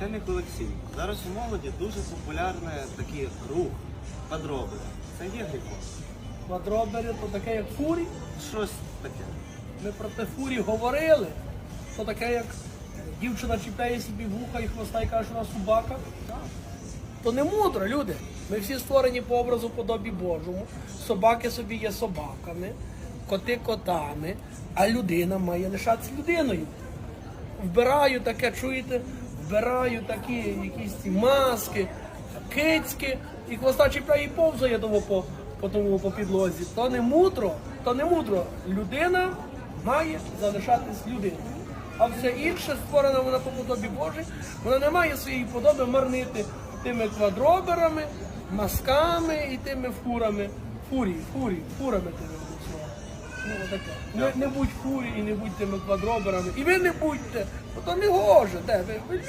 священник Олексій. Зараз у молоді дуже популярний такий рух подробини. Це є гріхом. Квадробери то таке, як фурі. Щось таке. Ми про те фурі говорили. То таке, як дівчина чіпляє собі вуха і хвоста і каже, що вона собака. То не мудро, люди. Ми всі створені по образу подобі Божому. Собаки собі є собаками, коти котами, а людина має лишатися людиною. Вбираю таке, чуєте, вбираю такі якісь ці маски, кицьки, і хвоста чіпляє і повзає того по, по тому по підлозі. То не мудро, то не мудро. Людина має залишатись людиною. А все інше створена вона по подобі Божій, вона не має своєї подоби марнити тими квадроберами, масками і тими фурами. Фурі, фурі, фурами тими. Ну, отаке. Не, не будь фурі і не будь тими квадроберами. І ви не будьте, бо то не гоже. Де? Ви